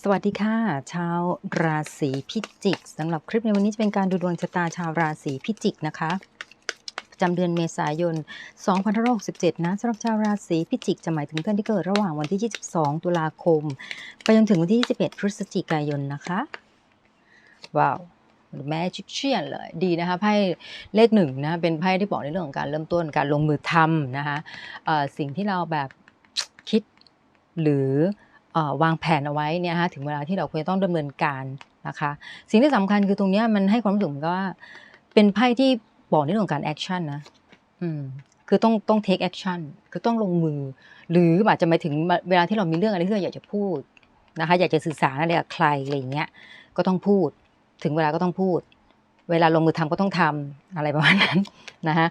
สวัสดีค่ะ ชาวราศีพิจิกสำหรับคลิปในวันนี้จะเป็นการดูดวงชะตาชาวราศีพิจิกนะคะประจำเดือนเมษายน 2567 นะสำหรับชาวราศีพิจิก จะหมายถึงท่านที่เกิดระหว่างวันที่ 22 ตุลาคม ไปจนถึงวันที่ 21 พฤศจิกายนนะคะ ว้าวแม่ชิกเชียนเลยดีนะคะไพ่เลขหนึ่งนะเป็นไพ่ที่บอกในเรื่องของการเริ่มต้นการลงมือทำนะคะสิ่งที่เราแบบคิดหรือ วางแผนเอาไว้เนี่ยฮะถึงเวลาที่เราควรจะต้องดำเนินการนะคะ สิ่งที่สำคัญคือตรงนี้มันให้ความรู้สึกกับว่าเป็นไพ่ที่บอกในเรื่องของการแอคชั่นนะอืมคือต้องต้อง take action คือต้องลงมือ หรืออาจจะหมายถึงเวลาที่เรามีเรื่องอะไรที่เราอยากจะพูดนะคะอยากจะสื่อสารอะไรกับใครอะไรอย่างเงี้ยก็ต้องพูด ถึงเวลาก็ต้องพูด เวลาลงมือทำก็ต้องทำอะไรประมาณนั้นนะคะ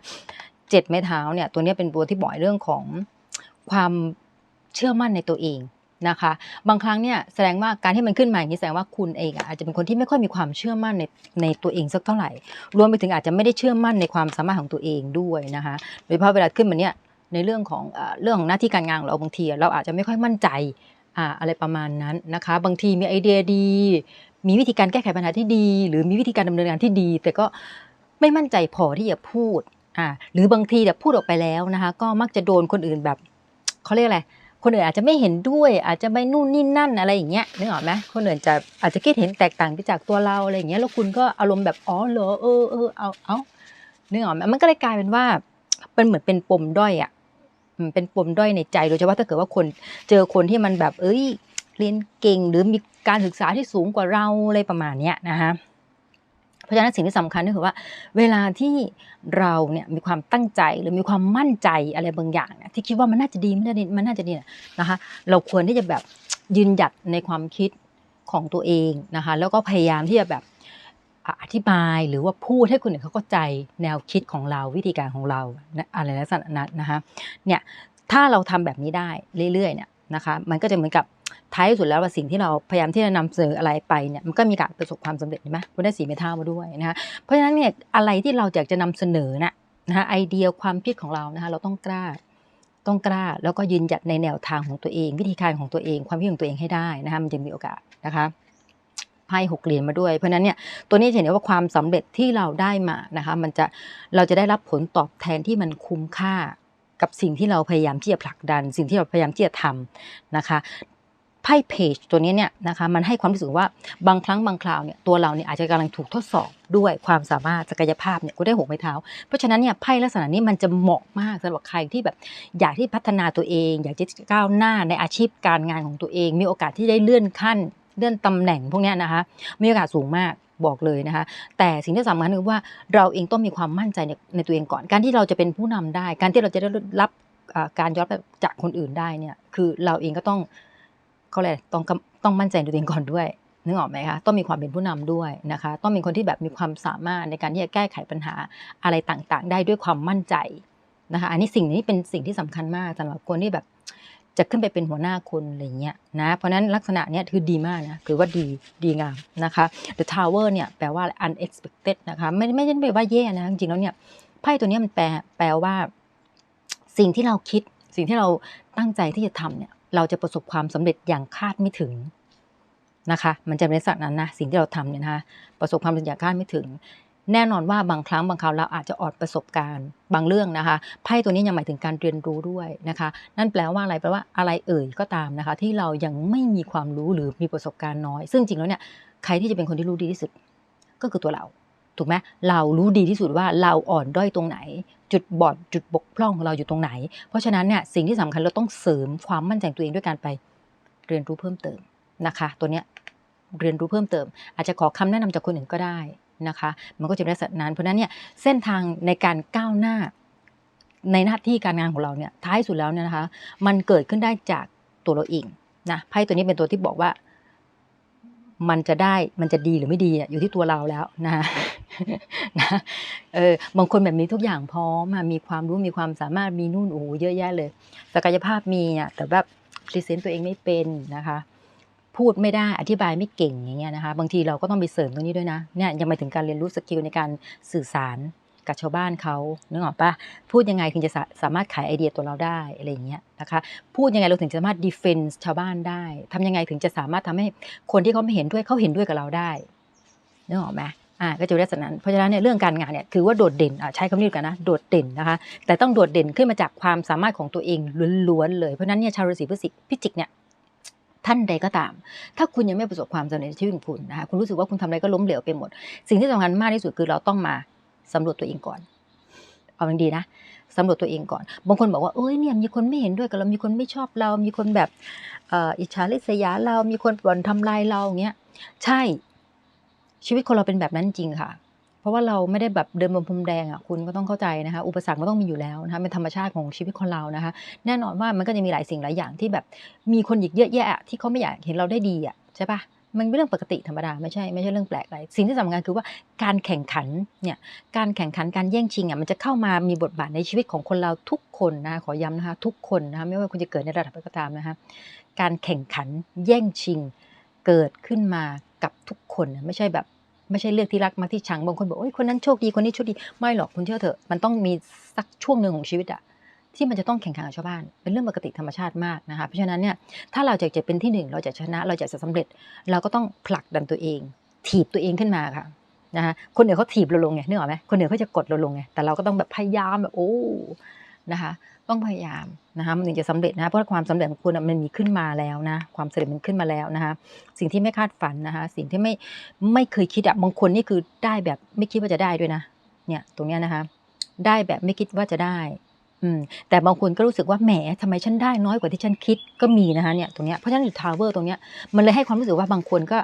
เจ็ดไม้เท้าเนี่ยตัวนี้เป็นตัวที่บ่อกเรื่องของความเชื่อมั่นในตัวเอง นะคะ บางครั้งเนี่ยแสดงว่าการที่มันขึ้นมาอย่างนี้แสดงว่าคุณเองอาจจะเป็นคนที่ไม่ค่อยมีความเชื่อมั่นในในตัวเองสักเท่าไหร่ รวมไปถึงอาจจะไม่ได้เชื่อมั่นในความสามารถของตัวเองด้วยนะคะโดยเฉพาะเวลาขึ้นมาเนี่ยในเรื่องของเรื่องของหน้าที่การงานของเราบางทีเราอาจจะไม่ค่อยมั่นใจอะไรประมาณนั้นนะคะ บางทีมีไอเดียดี มีวิธีการแก้ไขปัญหาที่ดี หรือมีวิธีการดำเนินงานที่ดี แต่ก็ไม่มั่นใจพอที่จะพูดอ่าหรือบางทีแบบพูดออกไปแล้วนะคะ ก็มักจะโดนคนอื่นแบบเขาเรียกอะไร คนอื่นอาจจะไม่เห็นด้วย อาจจะไม่นู่นนี่นั่นอะไรอย่างเงี้ยนึกออกไหมคนอื่นจะอาจจะคิดเห็นแตกต่างไปจากตัวเราอะไรอย่างเงี้ยแล้วคุณก็อารมณ์แบบอ๋อเหรอเออเออเอาเอานึกออกไหมมันก็เลยกลายเป็นว่าเป็นเหมือนเป็นปมด้อยอะเป็นปมด้อยในใจโดยเฉพาะถ้าเกิดว่าคนเจอคนที่มันแบบ เอ้ยเรียนเก่งหรือมีการศึกษาที่สูงกว่าเราอะไรประมาณเนี้ยนะคะ เพราะฉะนั้นสิ่งที่สำคัญก็คือว่า เวลาที่เราเนี่ยมีความตั้งใจหรือมีความมั่นใจอะไรบางอย่างเนี่ยที่คิดว่ามันน่าจะดีมันน่าจะดีมันน่าจะดีนะคะเราควรที่จะแบบยืนหยัดในความคิดของตัวเองนะคะแล้วก็พยายามที่จะแบบอธิบายหรือว่าพูดให้คนอื่นเขาเข้าใจแนวคิดของเราวิธีการของเรานะอะไรลักษณะนั้นนะคะเนี่ยถ้าเราทำแบบนี้ได้เรื่อยๆเนี่ย นะคะ มันก็จะเหมือนกับท้ายสุดแล้วว่าสิ่งที่เราพยายามที่จะนำเสนออะไรไปเนี่ยมันก็มีการประสบความสำเร็จเห็นไหมคุณได้สีเมทัลมาด้วยนะคะเพราะฉะนั้นเนี่ยอะไรที่เราอยากจะนำเสนอน่ะนะคะไอเดียความคิดของเรานะคะเราต้องกล้าต้องกล้าแล้วก็ยืนหยัดในแนวทางของตัวเอง วิธีการของตัวเอง ความคิดของตัวเองให้ได้นะคะมันจะมีโอกาสนะคะไพ่หกเหรียญมาด้วย เพราะฉะนั้นเนี่ยตัวนี้จะเห็นได้ว่าความสำเร็จที่เราได้มานะคะมันจะเราจะได้รับผลตอบแทนที่มันคุ้มค่า กับสิ่งที่เราพยายามที่จะผลักดัน สิ่งที่เราพยายามที่จะทำนะคะไพ่เพจตัวนี้เนี่ยนะคะมันให้ความรู้สึกว่าบางครั้งบางคราวเนี่ยตัวเราเนี่ยอาจจะกำลังถูกทดสอบด้วยความสามารถศักยภาพเนี่ยก็ได้หกไม้เท้า เพราะฉะนั้นเนี่ยไพ่ลักษณะนี้มันจะเหมาะมากสำหรับใครที่แบบอยากที่พัฒนาตัวเอง อยากจะก้าวหน้าในอาชีพการงานของตัวเอง มีโอกาสที่ได้เลื่อนขั้น เลื่อนตำแหน่งพวกนี้นะคะมีโอกาสสูงมาก บอกเลยนะคะแต่สิ่งที่สำคัญคือว่าเราเองต้องมีความมั่นใจในในตัวเองก่อน การที่เราจะเป็นผู้นำได้ การที่เราจะได้รับการยอมรับจากคนอื่นได้เนี่ยคือเราเองก็ต้องเขาเลยกต้องต้องมั่นใจตัวเองก่อนด้วยนึกออกไหมคะต้องมีความเป็นผู้นำด้วยนะคะ ต้องเป็นคนที่แบบมีความสามารถในการที่จะแก้ไขปัญหาอะไรต่างๆ ได้ด้วยความมั่นใจนะคะ อันนี้สิ่งนี้เป็นสิ่งที่สำคัญมากสำหรับคนที่แบบ จะขึ้นไปเป็นหัวหน้าคนอะไรเงี้ยนะเพราะนั้นลักษณะเนี้ยคือดีมากนะคือว่าดีดีงามนะคะ The Tower เนี่ยแปลว่า unexpected นะคะไม่ไม่ใช่แปลว่าแย่นะจริงๆแล้วเนี่ยไพ่ตัวนี้มันแปลแปลว่า สิ่งที่เราคิด สิ่งที่เราตั้งใจที่จะทำเนี่ยเราจะประสบความสำเร็จอย่างคาดไม่ถึงนะคะ มันจะเป็นลักษณะนั้นนะสิ่งที่เราทำเนี่ยนะคะประสบความสำเร็จอย่างคาดไม่ถึง แน่นอนว่าบางครั้งบางคราวเราอาจจะอดประสบการณ์ บางเรื่องนะคะไพ่ตัวนี้ยังหมายถึงการเรียนรู้ด้วยนะคะ นั่นแปลว่าอะไรแปลว่าอะไรเอ่ยก็ตามนะคะ ที่เรายังไม่มีความรู้หรือมีประสบการณ์น้อย ซึ่งจริงแล้วเนี่ยใครที่จะเป็นคนที่รู้ดีที่สุดก็คือตัวเราถูกไหมเรารู้ดีที่สุดว่าเราอ่อนด้อยตรงไหน จุดบอดจุดบกพร่องของเราอยู่ตรงไหน เพราะฉะนั้นเนี่ยสิ่งที่สำคัญเราต้องเสริมความมั่นใจตัวเองด้วยการไปเรียนรู้เพิ่มเติมนะคะ ตัวเนี้ยเรียนรู้เพิ่มเติม อาจจะขอคำแนะนำจากคนอื่นก็ได้ นะคะ มันก็จะเป็นลักษณะนั้นเพราะฉะนั้นเนี่ยเส้นทางในการก้าวหน้า ในหน้าที่การงานของเราเนี่ยท้ายสุดแล้วเนี่ยนะคะ มันเกิดขึ้นได้จากตัวเราเองนะไพ่ตัวนี้เป็นตัวที่บอกว่า มันจะได้มันจะดีหรือไม่ดีอยู่ที่ตัวเราแล้วนะนะเออบางคนแบบมีทุกอย่างพร้อมมีความรู้มีความสามารถมีนู่นโอ้โหเยอะแยะเลยศักยภาพมีอะแต่แบบพรีเซนต์ตัวเองไม่เป็นนะคะ พูดไม่ได้อธิบายไม่เก่งอย่างเงี้ยนะคะบางทีเราก็ต้องไปเสริมตรงนี้ด้วยนะเนี่ยยังไปถึงการเรียนรู้สกิลในการสื่อสารกับชาวบ้านเขานึกออกปะพูดยังไงถึงจะสามารถขายไอเดียตัวเราได้อะไรอย่างเงี้ยนะคะพูดยังไงเราถึงจะสามารถ defense ชาวบ้านได้ทำยังไงถึงจะสามารถทำให้คนที่เขาไม่เห็นด้วยเขาเห็นด้วยกับเราได้นึกออกไหมอ่าก็จะได้สนั้นเพราะฉะนั้นเนี่ยเรื่องการงานเนี่ยถือว่าโดดเด่นอ่าใช้คำนี้กันนะโดดเด่นนะคะแต่ต้องโดดเด่นขึ้นมาจากความสามารถของตัวเองล้วนๆเลยเพราะฉะนั้นเนี่ยชาวราศีพฤษภพิจิกเนี่ย ท่านใดก็ตาม ถ้าคุณยังไม่ประสบความสำเร็จในชีวิตของคุณนะคะคุณรู้สึกว่าคุณทำอะไรก็ล้มเหลวไปหมด สิ่งที่สำคัญมากที่สุดคือเราต้องมาสำรวจตัวเองก่อนเอาอย่างดีนะสำรวจตัวเองก่อน บางคนบอกว่าเอ้ยเนี่ยมีคนไม่เห็นด้วยกับเรา มีคนไม่ชอบเรา มีคนแบบอิจฉาริษยาเรา มีคนบ่นทำลายเราอย่างเงี้ย ใช่ ชีวิตคนเราเป็นแบบนั้นจริงค่ะ เพราะว่าเราไม่ได้แบบเดินบนพรมแดงอะคุณก็ต้องเข้าใจนะคะอุปสรรคมันต้องมีอยู่แล้วนะคะเป็นธรรมชาติของชีวิตคนเรานะคะ แน่นอนว่ามันก็จะมีหลายสิ่งหลายอย่างที่แบบมีคนอีกเยอะแยะที่เขาไม่อยากเห็นเราได้ดีอะใช่ปะมันเป็นเรื่องปกติธรรมดาไม่ใช่ไม่ใช่เรื่องแปลกอะไรสิ่งที่สำคัญคือว่าการแข่งขันเนี่ยการแข่งขันการแย่งชิงอะมันจะเข้ามามีบทบาทในชีวิตของคนเราทุกคนนะขอย้ำนะคะทุกคนนะคะไม่ว่าคุณจะเกิดในระดับใดก็ตามนะคะการแข่งขันแย่งชิงเกิดขึ้นมากับทุกคนไม่ใช่แบบ ไม่ใช่เลือกที่รักมาที่ชังบางคนบอกโอ้ยคนนั้นโชคดีคนนี้โชคดีไม่หรอกคุณเชื่อเถอะมันต้องมีสักช่วงหนึ่งของชีวิตอะที่มันจะต้องแข่งขันกับชาวบ้าน เป็นเรื่องปกติธรรมชาติมากนะคะ เพราะฉะนั้นเนี่ยถ้าเราอยากจะเป็นที่หนึ่งเราจะชนะ เราอยากจะสำเร็จ เราก็ต้องผลักดันตัวเอง ถีบตัวเองขึ้นมาค่ะนะคะคนอื่นเขาถีบเราลงไงนึกออกไหมคนอื่นเขาจะกดเราลงไงแต่เราก็ต้องแบบพยายามแบบโอ้ นะคะต้องพยายามนะคะมันถึงจะสำเร็จนะเพราะความสำเร็จของคุณมันมีขึ้นมาแล้วนะความสำเร็จมันขึ้นมาแล้วนะคะสิ่งที่ไม่คาดฝันนะคะสิ่งที่ไม่ไม่เคยคิดอะบางคนนี่คือได้แบบไม่คิดว่าจะได้ด้วยนะเนี่ยตรงเนี้ยนะคะได้แบบไม่คิดว่าจะได้อืมแต่บางคนก็รู้สึกว่าแหมทำไมฉันได้น้อยกว่าที่ฉันคิดก็มีนะคะเนี่ยตรงเนี้ยเพราะฉะนั้นทาวเวอร์ตรงเนี้ยมันเลยให้ความรู้สึกว่าบางคนก็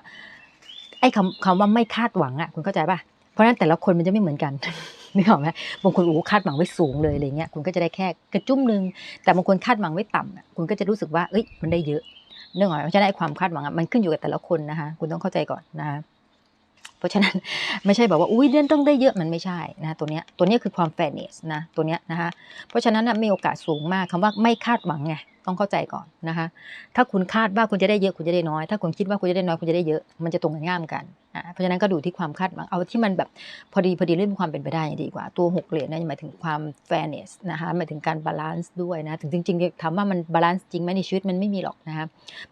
ไอ้คำคำว่าไม่คาดหวังอะคุณเข้าใจป่ะ เพราะฉะนั้นแต่ละคนมันจะไม่เหมือนกันนึกออกไหมบางคนโอ้คาดหวังไว้สูงเลยอะไรเงี้ยคุณก็จะได้แค่กระจุ้มหนึง แต่บางคนคาดหวังไว้ต่ำคุณก็จะรู้สึกว่าเอ้ยมันได้เยอะเนื่องจากเพราะฉะนั้นไอ้ความคาดหวังมันขึ้นอยู่กับแต่ละคนนะคะคุณต้องเข้าใจก่อนนะคะเพราะฉะนั้นไม่ใช่แบบว่าอุ้ยเรื่องต้องได้เยอะมันไม่ใช่นะตัวเนี้ยตัวเนี้ยคือความแฟร์เนสนะตัวเนี้ยนะคะเพราะฉะนั้นนะมีโอกาสสูงมากคำว่าไม่คาดหวังไง ต้องเข้าใจก่อนนะคะ ถ้าคุณคาดว่าคุณจะได้เยอะคุณจะได้น้อย ถ้าคุณคิดว่าคุณจะได้น้อยคุณจะได้เยอะ มันจะตรงกันง่ามกันอะเพราะฉะนั้นก็ดูที่ความคาดหวัง เอาที่มันแบบพอดีพอดีเรื่องความเป็นไปได้ดีกว่า ตัวหกเหรียญนี่ยหมายถึงความ fairness นะคะหมายถึงการบาลานซ์ด้วยนะ ถึงจริงๆถามว่ามันบาลานซ์จริงไหมในชีวิตมันไม่มีหรอกนะคะ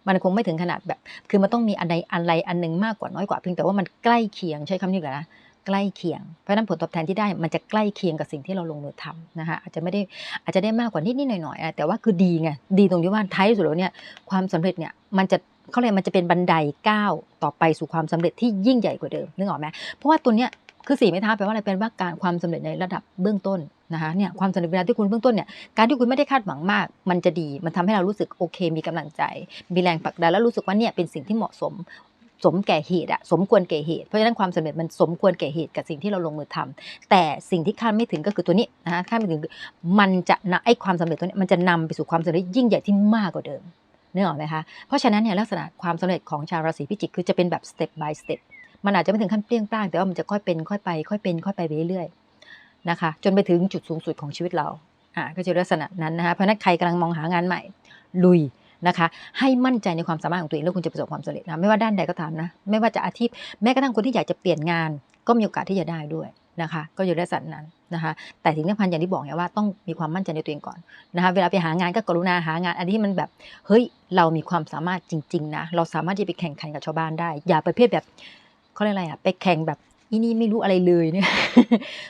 มันคงไม่ถึงขนาดแบบ คือมันต้องมีอันใดอะไรอันหนึงมากกว่าน้อยกว่าเพียงแต่ว่ามันใกล้เคียงใช้คำนี้ก่อนนะ ใกล้เคียง เพราะนั้นผลตอบแทนที่ได้มันจะใกล้เคียงกับสิ่งที่เราลงมือทำนะคะอาจจะไม่ได้อาจจะได้มากกว่านิดนิดหน่อยหน่อยๆอะแต่ว่าคือดีไงดีตรงที่ว่าท้ายสุดแล้วเนี่ยความสำเร็จเนี่ยมันจะเขาเรียกมันจะเป็นบันไดก้าวต่อไปสู่ความสำเร็จที่ยิ่งใหญ่กว่าเดิมนึกออกไหมเพราะว่าตัวเนี้ยคือสี่ไม้เท้าแปลว่าอะไรเป็นว่าการความสำเร็จในระดับเบื้องต้นนะคะเนี่ยความสำเร็จเวลาที่คุณเบื้องต้นเนี่ยการที่คุณไม่ได้คาดหวังมาก มันจะดี มันทำให้เรารู้สึกโอเค มีกำลังใจ มีแรงผลักดันแล้วรู้สึกว่าเนี่ยเป็นสิ่งที่เหมาะสม สมแก่เหตุอะสมควรแก่เหตุ เพราะฉะนั้นความสำเร็จมันสมควรแก่เหตุกับสิ่งที่เราลงมือทำแต่สิ่งที่คาดไม่ถึงก็คือตัวนี้นะคะคาดไม่ถึงมันจะนะไอ้ความสำเร็จตัวนี้มันจะนำไปสู่ความสำเร็จยิ่งใหญ่ที่มากกว่าเดิมนึกออกไหมคะเพราะฉะนั้นเนี่ยลักษณะความสำเร็จของชาวราศีพิจิกคือจะเป็นแบบ step by step มันอาจจะไม่ถึงขั้นเปรี้ยงปร้างแต่ว่ามันจะค่อยเป็นค่อยไป ค่อยเป็นค่อยไปไปเรื่อยๆนะคะ จนไปถึงจุดสูงสุดของชีวิตเราอ่าก็จะลักษณะนั้นนะคะเพราะฉะนั้นใครกำลังมองหางานใหม่ ลุย นะคะ ให้มั่นใจในความสามารถของตัวเองแล้วคุณจะประสบความสำเร็จนะไม่ว่าด้านใดก็ตามนะ ไม่ว่าจะอาชีพแม้กระทั่งคนที่อยากจะเปลี่ยนงาน ก็มีโอกาสที่จะได้ด้วยนะคะ ก็อยู่ในสัตว์นั้นนะคะ แต่สิ่งสำคัญอย่างที่บอกไงว่าต้องมีความมั่นใจในตัวเองก่อนนะคะ เวลาไปหางานก็กรุณาหางานอันที่มันแบบเฮ้ยเรามีความสามารถจริงๆนะเราสามารถที่จะไปแข่งขันกับชาวบ้านได้ อย่าไปประเภทแบบเขาเรียกอะไรอะไปแข่งแบบอีนี่ไม่รู้อะไรเลยเนี่ย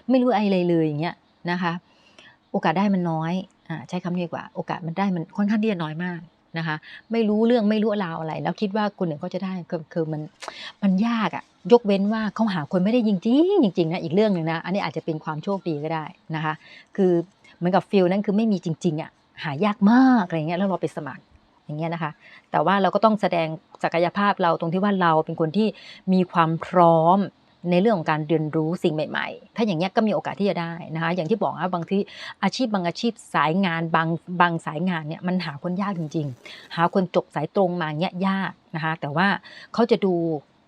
ไม่รู้อะไรเลยอย่างเงี้ยนะคะ โอกาสได้มันน้อยอ่าใช้คำนี้ดีกว่า โอกาสมันได้มันค่อนข้างที่จะน้อยมาก นะคะ ไม่รู้เรื่องไม่รู้ราวอะไร แล้วคิดว่าคนอื่นเขาจะได้คือคือมันมันยากอะยกเว้นว่าเขาหาคนไม่ได้จริงจริงๆจริงๆนะอีกเรื่องหนึ่งนะอันนี้อาจจะเป็นความโชคดีก็ได้นะคะ คือเหมือนกับฟิลนั้นคือไม่มีจริงๆอะหายากมากอะไรเงี้ยแล้วเราไปสมัครอย่างเงี้ยนะคะ แต่ว่าเราก็ต้องแสดงศักยภาพเราตรงที่ว่าเราเป็นคนที่มีความพร้อม ในเรื่องของการเรียนรู้สิ่งใหม่ๆ ถ้าอย่างนี้ก็มีโอกาสที่จะได้นะคะ อย่างที่บอกนะบางทีอาชีพบางอาชีพสายงานบางบางสายงานเนี่ยมันหาคนยากจริง ๆ หาคนจบสายตรงมาเนี่ยยากนะคะ แต่ว่าเขาจะดู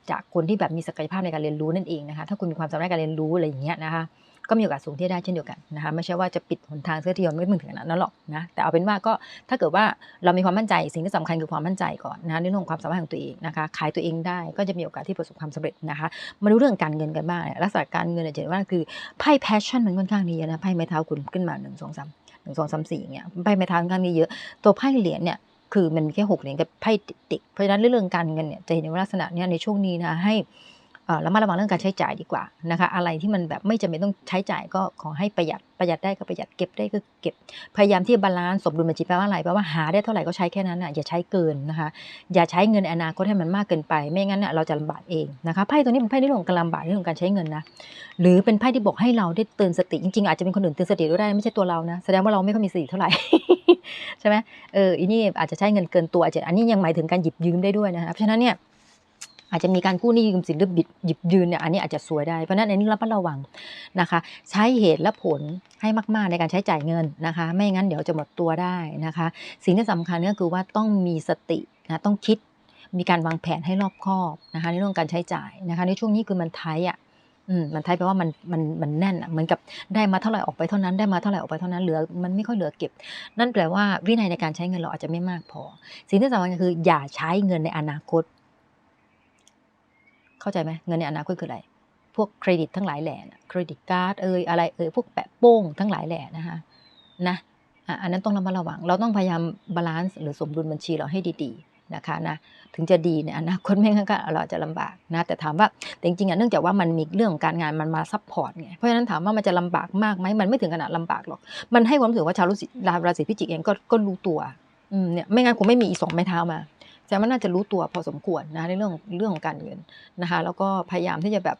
จากคนที่แบบมีศักยภาพในการเรียนรู้นั่นเองนะคะ ถ้าคุณมีความสามารถในการเรียนรู้อะไรอย่างเงี้ยนะคะ ก็มีโอกาสสูงที่ได้เช่นเดียวกันนะคะไม่ใช่ว่าจะปิดหนทางเสียทีเดียวไม่ถึงขนาดนั้นหรอกนะแต่เอาเป็นว่าก็ถ้าเกิดว่าเรามีความมั่นใจสิ่งที่สำคัญคือความมั่นใจก่อนนะคะในเรื่องของความสามารถของตัวเองนะคะขายตัวเองได้ก็จะมีโอกาสที่ประสบความสำเร็จนะคะมาดูเรื่องการเงินกันบ้างลักษณะการเงินเนี่ยจะเห็นว่าคือไพ่ passion มันค่อนข้างดีนะไพ่ไม้เท้าคุณขึ้นมาหนึ่งสองสามหนึ่งสองสามสี่เนี่ยไพ่ไม้เท้าค่อนข้างดีเยอะตัวไพ่เหรียญเนี่ยคือมันมีแค่หกเหรียญกับไพ่ติกเพราะฉะนั้นเรื่องการเงินเนี่ยจะเห็นว่าลักษณะเนี้ยในช่วงนี้นะให้ ระมัดระวังเรื่องการใช้จ่ายดีกว่านะคะอะไรที่มันแบบไม่จำเป็นต้องใช้จ่ายก็ขอให้ประหยัดประหยัดได้ก็ประหยัดเก็บได้ก็เก็บ พยายามที่จะบาลานซ์สมดุลบัญชีแปลว่าอะไรแปลว่าหาได้เท่าไหร่ก็ใช้แค่นั้นอะอย่าใช้เกินนะคะอย่าใช้เงินอนาคตให้มันมากเกินไป ไม่งั้นเน่ยเราจะลำบากเองนะคะไพ่ตัวนี้เป็นไพ่ในเรื่องของการลำบากเรื่องของการใช้เงินนะหรือเป็นไพ่ที่บอกให้เราได้เตือนสติจริงๆอาจจะเป็นคนอื่นเตือนสติก็ได้ไม่ใช่ตัวเรานะแสดงว่าเราไม่ค่อยมีสติเท่าไหร่ใช่ไหมเอออันนี้อาจจะใช้เงินเกินตัวอาจจะอันนี้ยังหมายถึงการหยิบยืมได้ด้วยนะคะเพราะฉะนั้นเนี่ย อาจจะมีการกู้หนี้ยืมสินหรือบิดหยิบยืมเนี่ยอันนี้อาจจะสวยได้ เพราะนั้นอันนี้ระมัดระวังนะคะ ใช้เหตุและผลให้มาก ๆ ในการใช้จ่ายเงินนะคะ ไม่งั้นเดี๋ยวจะหมดตัวได้นะคะ สิ่งที่สำคัญก็คือว่าต้องมีสตินะต้องคิดมีการวางแผนให้รอบคอบนะคะในเรื่องการใช้จ่ายนะคะ ในช่วงนี้คือมันไทยอะอืมมันไทยแปลว่ามันมันมันแน่นอะเหมือนกับได้มาเท่าไหร่ออกไปเท่านั้นได้มาเท่าไหร่ออกไปเท่านั้นเหลือมันไม่ค่อยเหลือเก็บ นั่นแปลว่าวินัยในการใช้เงินเราอาจจะไม่มากพอ สิ่งที่สำคัญก็คืออย่าใช้เงินในอนาคต เข้าใจไหมเงินในอนาคตคืออะไร พวกเครดิตทั้งหลายแหล่นะเครดิตการ์ดเอ่ยอะไรเอ่ยพวกแปะโป้งทั้งหลายแหล่นะคะนะอันนั้นต้องระมัดระวัง เราต้องพยายามบาลานซ์หรือสมดุลบัญชีเราให้ดีๆนะคะนะถึงจะดีในอนาคตไม่งั้นก็เราอาจจะลำบากนะแต่ถามว่าแต่จริงๆอะเนื่องจากว่ามันมีเรื่องของการงานมันมาซัพพอร์ตไงเพราะฉะนั้นถามว่ามันจะลำบากมากไหมมันไม่ถึงขนาดลำบากหรอก มันให้ความรู้สึกว่าชาวราศีราศีพิจิกเองก็ก็รู้ตัวอืมเนี่ยไม่งั้นคงไม่มีอีสองไม้เท้ามา แต่ว่าน่าจะรู้ตัวพอสมควรนะในเรื่องเรื่องของการเงินนะคะ แล้วก็พยายามที่จะแบบ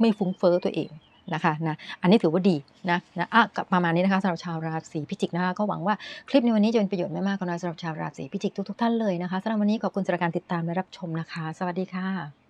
ไม่ฟุ้งเฟ้อตัวเองนะคะนะอันนี้ถือว่าดีนะนะอะกับประมาณนี้นะคะสำหรับชาวราศีพิจิกนะคะก็หวังว่าคลิปในวันนี้จะเป็นประโยชน์ไม่มากก็น้อยสำหรับชาวราศีพิจิกทุกๆท่านเลยนะคะสำหรับวันนี้ขอบคุณสำหรับการติดตามและรับชมนะคะ สวัสดีค่ะ